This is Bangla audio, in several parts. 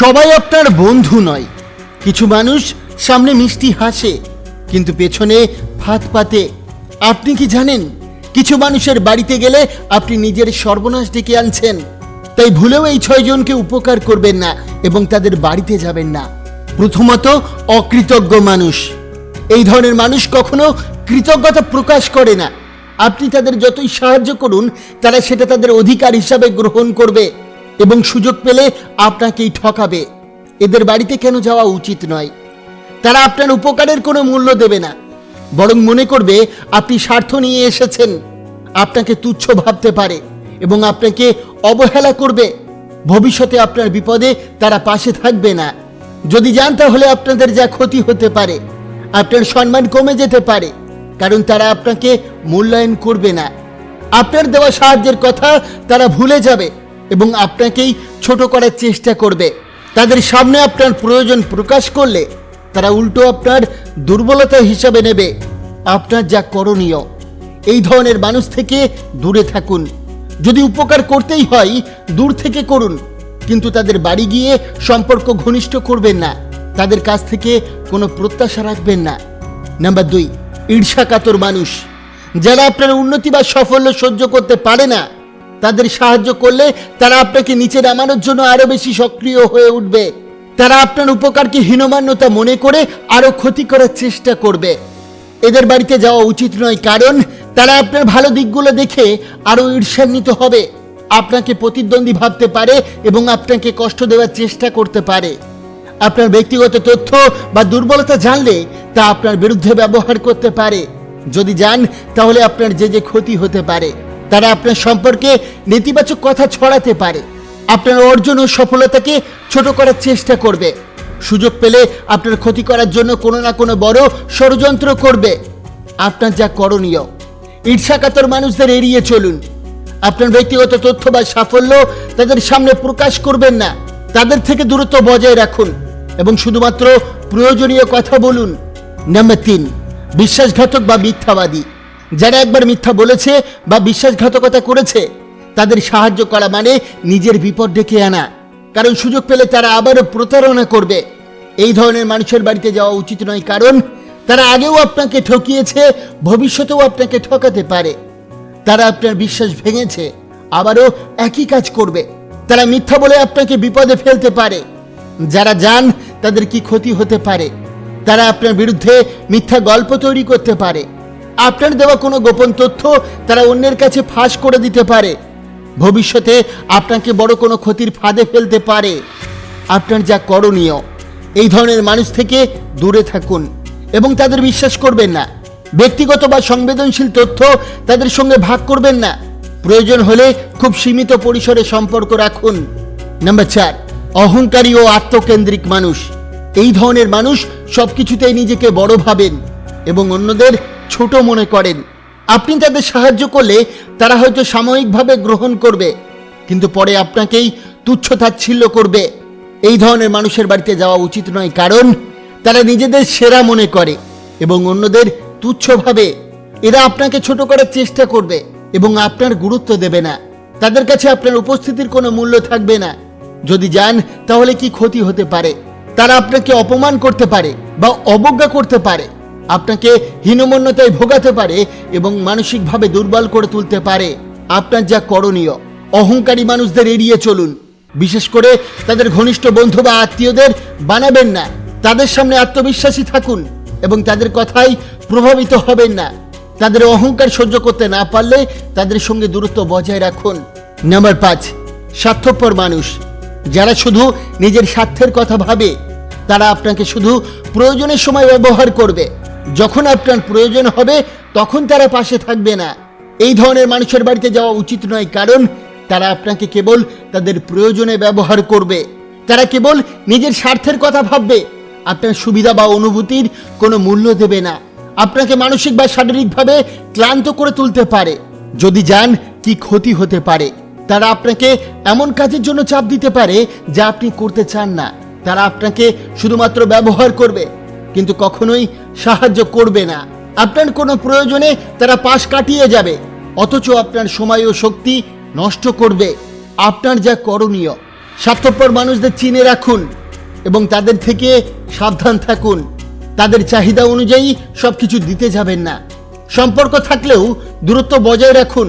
সবাই আপনার বন্ধু নয়। কিছু মানুষ সামনে মিষ্টি হাসে, কিন্তু পেছনে ফাঁদ পাতে। আপনি কি জানেন, কিছু মানুষের বাড়িতে গেলে আপনি নিজের সর্বনাশ ডেকে আনছেন। তাই ভুলেও এই ছয়জনকে উপকার করবেন না এবং তাদের বাড়িতে যাবেন না। প্রথমত, অকৃতজ্ঞ মানুষ। এই ধরনের মানুষ কখনো কৃতজ্ঞতা প্রকাশ করে না। আপনি তাদের যতই সাহায্য করুন, তারা সেটা তাদের অধিকার হিসাবে গ্রহণ করবে। এবং সুযোগ পেলে আপনাকেই ঠকাবে। এদের বাড়িতে কেন যাওয়া উচিত নয়? তারা আপনার উপকারের কোনো মূল্য দেবে না। বরং মনে করবে, আপনি স্বার্থ নিয়ে এসেছেন। আপনাকে তুচ্ছ ভাবতে পারে এবং আপনাকে অবহেলা করবে। ভবিষ্যতে আপনার বিপদে তারা পাশে থাকবে না। যদি যান তাহলে আপনাদের যা ক্ষতি হতে পারে, আপনার সম্মান কমে যেতে পারে, কারণ তারা আপনাকে মূল্যায়ন করবে না। আপনার দেওয়া সাহায্যের কথা তারা ভুলে যাবে। এবং আপনাকেই ছোট করার চেষ্টা করবে। তাদের সামনে আপনার প্রয়োজন প্রকাশ করলে তারা উল্টো আপনার দুর্বলতা হিসাবে নেবে। আপনার যা করণীয়, এই ধরনের মানুষ থেকে দূরে থাকুন। যদি উপকার করতেই হয়, দূর থেকে করুন। কিন্তু তাদের বাড়ি গিয়ে সম্পর্ক ঘনিষ্ঠ করবেন না। তাদের কাছ থেকে কোনো প্রত্যাশা রাখবেন না। নাম্বার দুই, ঈর্ষাকাতর মানুষ। যারা আপনার উন্নতি বা সাফল্য সহ্য করতে পারে না তাদের সাহায্য করলে তারা আপনাকে নিচে নামানোর জন্য আরও বেশি সক্রিয় হয়ে উঠবে। তারা আপনার উপকারকে হীনমান্যতা মনে করে আরও ক্ষতি করার চেষ্টা করবে। এদের বাড়িতে যাওয়া উচিত নয়, কারণ তারা আপনার ভালো দিকগুলো দেখে আরও ঈর্ষান্বিত হবে। আপনাকে প্রতিদ্বন্দ্বী ভাবতে পারে এবং আপনাকে কষ্ট দেওয়ার চেষ্টা করতে পারে। আপনার ব্যক্তিগত তথ্য বা দুর্বলতা জানলে তা আপনার বিরুদ্ধে ব্যবহার করতে পারে। যদি যান, তাহলে আপনার যে যে ক্ষতি হতে পারে। তারা আপনার সম্পর্কে নেতিবাচক কথা ছড়াতে পারে। আপনার অর্জন ও সফলতাকে ছোট করার চেষ্টা করবে। সুযোগ পেলে আপনার ক্ষতি করার জন্য কোনো না কোনো বড় ষড়যন্ত্র করবে। আপনার যা করণীয়, ঈর্ষাকাতর মানুষদের এড়িয়ে চলুন। আপনার ব্যক্তিগত তথ্য বা সাফল্য তাদের সামনে প্রকাশ করবেন না। তাদের থেকে দূরত্ব বজায় রাখুন এবং শুধুমাত্র প্রয়োজনীয় কথা বলুন। নাম্বার তিন, বিশ্বাসঘাতক বা মিথ্যাবাদী। যারা একবার মিথ্যা বলেছে বা বিশ্বাসঘাতকতা করেছে, তাদের সাহায্য করা মানে নিজের বিপদ ডেকে আনা। কারণ সুযোগ পেলে তারা আবারও প্রতারণা করবে। এই ধরনের মানুষের বাড়িতে যাওয়া উচিত নয়, কারণ তারা আগেও আপনাকে ঠকিয়েছে, ভবিষ্যতেও আপনাকে ঠকাতে পারে। তারা আপনার বিশ্বাস ভেঙেছে, আবারও একই কাজ করবে। তারা মিথ্যা বলে আপনাকে বিপদে ফেলতে পারে। যারা যান, তাদের কি ক্ষতি হতে পারে? তারা আপনার বিরুদ্ধে মিথ্যা গল্প তৈরি করতে পারে। আপনার দেওয়া কোনো গোপন তথ্য তারা অন্যের কাছে ফাঁস করে দিতে পারে। ভবিষ্যতে আপনাকে বড় কোনো ক্ষতির ফাঁদে ফেলতে পারে। আপনার যা করণীয়, এই ধরনের মানুষ থেকে দূরে থাকুন এবং তাদের বিশ্বাস করবেন না। ব্যক্তিগত বা সংবেদনশীল তথ্য তাদের সঙ্গে ভাগ করবেন না। প্রয়োজন হলে খুব সীমিত পরিসরে সম্পর্ক রাখুন। নাম্বার চার, অহংকারী ও আত্মকেন্দ্রিক মানুষ। এই ধরনের মানুষ সবকিছুতেই নিজেকে বড় ভাবেন এবং অন্যদের ছোট মনে করেন। আপনি তাদের সাহায্য করলে তারা হয়তো সাময়িকভাবে গ্রহণ করবে, কিন্তু পরে আপনাকেই তুচ্ছ তাচ্ছিল্য করবে। এই ধরনের মানুষের বাড়িতে যাওয়া উচিত নয়, কারণ তারা নিজেদের সেরা মনে করে এবং অন্যদের তুচ্ছ ভাবে এরা আপনাকে ছোট করার চেষ্টা করবে এবং আপনার গুরুত্ব দেবে না। তাদের কাছে আপনার উপস্থিতির কোনো মূল্য থাকবে না। যদি যান, তাহলে কি ক্ষতি হতে পারে? তারা আপনাকে অপমান করতে পারে বা অবজ্ঞা করতে পারে। আপনাকে হীনমন্যতায় ভোগাতে পারে এবং মানসিকভাবে দুর্বল করে তুলতে পারে। আপনার যা করণীয়, অহংকারী মানুষদের এড়িয়ে চলুন। বিশেষ করে তাদের ঘনিষ্ঠ বন্ধু বা আত্মীয়দের বানাবেন না। তাদের সামনে আত্মবিশ্বাসী থাকুন এবং তাদের কথাই প্রভাবিত হবেন না। তাদের অহংকার সহ্য করতে না পারলে তাদের সঙ্গে দূরত্ব বজায় রাখুন। নাম্বার পাঁচ, স্বার্থপর মানুষ। যারা শুধু নিজের স্বার্থের কথা ভাবে, তারা আপনাকে শুধু প্রয়োজনের সময় ব্যবহার করবে। যখন আপনার প্রয়োজন হবে, তখন তারা পাশে থাকবে না। এই ধরনের মানুষের বাড়িতে যাওয়া উচিত নয়, কারণ তারা আপনাকে কেবল তাদের প্রয়োজনে ব্যবহার করবে। তারা কেবল নিজের স্বার্থের কথা ভাববে। আপনার সুবিধা বা অনুভূতির কোনো মূল্য দেবে না। আপনাকে মানসিক বা শারীরিকভাবে ক্লান্ত করে তুলতে পারে। যদি যান, কি ক্ষতি হতে পারে? তারা আপনাকে এমন কাজের জন্য চাপ দিতে পারে যা আপনি করতে চান না। তারা আপনাকে শুধুমাত্র ব্যবহার করবে। কিন্তু কখনোই সাহায্য করবে না। আপনার কোনো প্রয়োজনে তারা পাশ কাটিয়ে যাবে, অথচ আপনার সময় ও শক্তি নষ্ট করবে। আপনার যা করণীয়, স্বার্থপর মানুষদের চিনে রাখুন এবং তাদের থেকে সাবধান থাকুন। তাদের চাহিদা অনুযায়ী সব কিছু দিতে যাবেন না। সম্পর্ক থাকলেও দূরত্ব বজায় রাখুন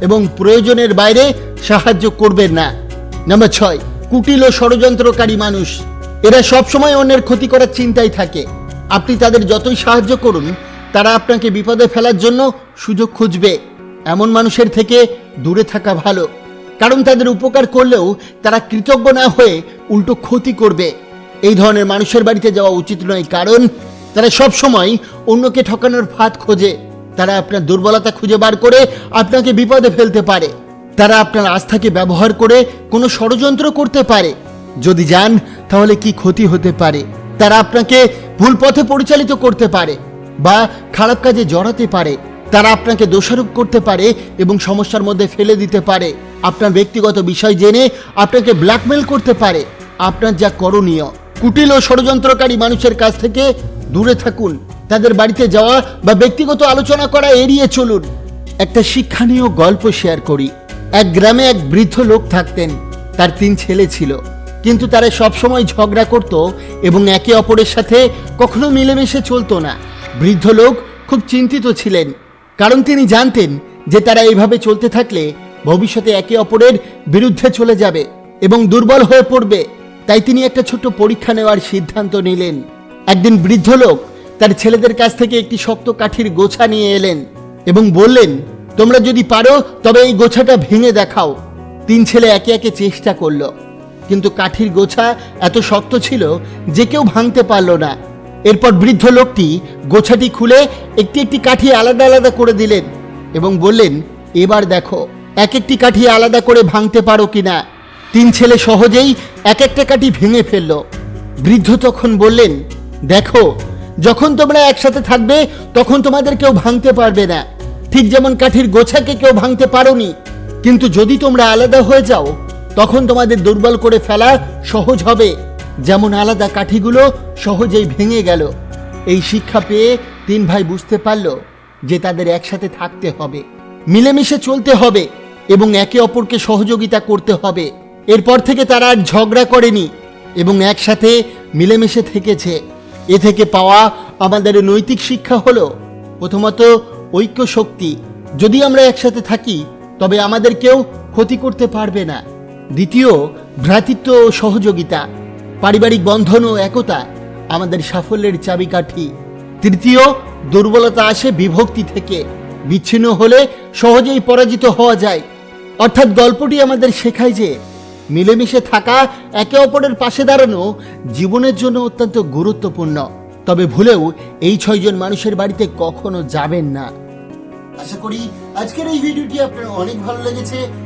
এবং প্রয়োজনের বাইরে সাহায্য করবেন না। নাম্বার ছয়, কুটিল ও ষড়যন্ত্রকারী মানুষ। এরা সবসময় অন্যের ক্ষতি করার চিন্তায় থাকে। আপনি তাদের যতই সাহায্য করুন, তারা আপনাকে বিপদে ফেলার জন্য সুযোগ খুঁজবে। এমন মানুষের থেকে দূরে থাকা ভালো, কারণ তাদের উপকার করলেও তারা কৃতজ্ঞ না হয়ে উল্টো ক্ষতি করবে। এই ধরনের মানুষের বাড়িতে যাওয়া উচিত নয়, কারণ তারা সব সময় অন্যকে ঠকানোর ফাঁদ খোঁজে। তারা আপনার দুর্বলতা খুঁজে বার করে আপনাকে বিপদে ফেলতে পারে। তারা আপনার আস্থাকে ব্যবহার করে কোনো ষড়যন্ত্র করতে পারে। যদি যান, তাহলে কি ক্ষতি হতে পারে? তারা আপনাকে ভুল পথে পরিচালিত করতে পারে বা খারাপ কাজে জড়াতে পারে, তারা আপনাকে দোষারোপ করতে পারে এবং সমস্যার মধ্যে ফেলে দিতে পারে। আপনার ব্যক্তিগত বিষয় জেনে আপনাকে ব্ল্যাকমেল করতে পারে। আপনার যা করণীয়। কুটিল ও ষড়যন্ত্রকারী মানুষের কাছ থেকে দূরে থাকুন। তাদের বাড়িতে যাওয়া বা ব্যক্তিগত আলোচনা করা এড়িয়ে চলুন। একটা শিক্ষণীয় গল্প শেয়ার করি। এক গ্রামে এক বৃদ্ধ লোক থাকতেন। তার তিন ছেলে ছিল। কিন্তু তারা সবসময় ঝগড়া করত এবং একে অপরের সাথে কখনো মিলেমিশে চলতো না। বৃদ্ধ লোক খুব চিন্তিত ছিলেন, কারণ তিনি জানতেন যে তারা এইভাবে চলতে থাকলে ভবিষ্যতে একে অপরের বিরুদ্ধে চলে যাবে এবং দুর্বল হয়ে পড়বে। তাই তিনি একটা ছোট্ট পরীক্ষা নেওয়ার সিদ্ধান্ত নিলেন। একদিন বৃদ্ধ লোক তার ছেলেদের কাছ থেকে একটি শক্ত কাঠির গোছা নিয়ে এলেন এবং বললেন, তোমরা যদি পারো, তবে এই গোছাটা ভেঙে দেখাও। তিন ছেলে একে একে চেষ্টা করল। কিন্তু কাঠির গোছা এত শক্ত ছিল যে কেউ ভাঙতে পারল না। এরপর বৃদ্ধ লোকটি গোছাটি খুলে একটি একটি কাঠি আলাদা আলাদা করে দিলেন এবং বললেন, এবার দেখো, এক একটি কাঠি আলাদা করে ভাঙতে পারো কিনা? তিন ছেলে সহজেই এক একটা কাঠি ভেঙে ফেলল। বৃদ্ধ তখন বললেন, দেখো, যখন তোমরা একসাথে থাকবে, তখন তোমাদের কেউ ভাঙতে পারবে না। ঠিক যেমন কাঠির গোছাকে কেউ ভাঙতে পারোনি, কিন্তু যদি তোমরা আলাদা হয়ে যাও তখন তোমাদের দুর্বল করে ফেলা সহজ হবে। যেমন আলাদা কাঠিগুলো সহজেই ভেঙে গেল। এই শিক্ষা পেয়ে তিন ভাই বুঝতে পারল যে তাদের একসাথে থাকতে হবে। মিলেমিশে চলতে হবে এবং একে অপরকে সহযোগিতা করতে হবে। এরপর থেকে তারা আর ঝগড়া করেনি এবং একসাথে মিলেমিশে থেকেছে। এ থেকে পাওয়া আমাদের নৈতিক শিক্ষা হলো, প্রথমত ঐক্য শক্তি যদি আমরা একসাথে থাকি, তবে আমাদের কেউ ক্ষতি করতে পারবে না। দ্বিতীয়, ভ্রাতৃত্ব ও সহযোগিতা, পারিবারিক বন্ধন ও একতা, আমাদের সাফল্যের চাবিকাঠি। তৃতীয়, দুর্বলতা আসে বিভক্তি থেকে, বিচ্ছিন্ন হলে সহজেই পরাজিত হওয়া যায়। অর্থাৎ গল্পটি আমাদের শেখায় যে, মিলেমিশে থাকা একে অপরের পাশে দাঁড়ানো জীবনের জন্য অত্যন্ত গুরুত্বপূর্ণ। তবে ভুলেও এই ছয়জন মানুষের বাড়িতে কখনো যাবেন না। আশা করি আজকের এই ভিডিওটি আপনার অনেক ভালো লেগেছে।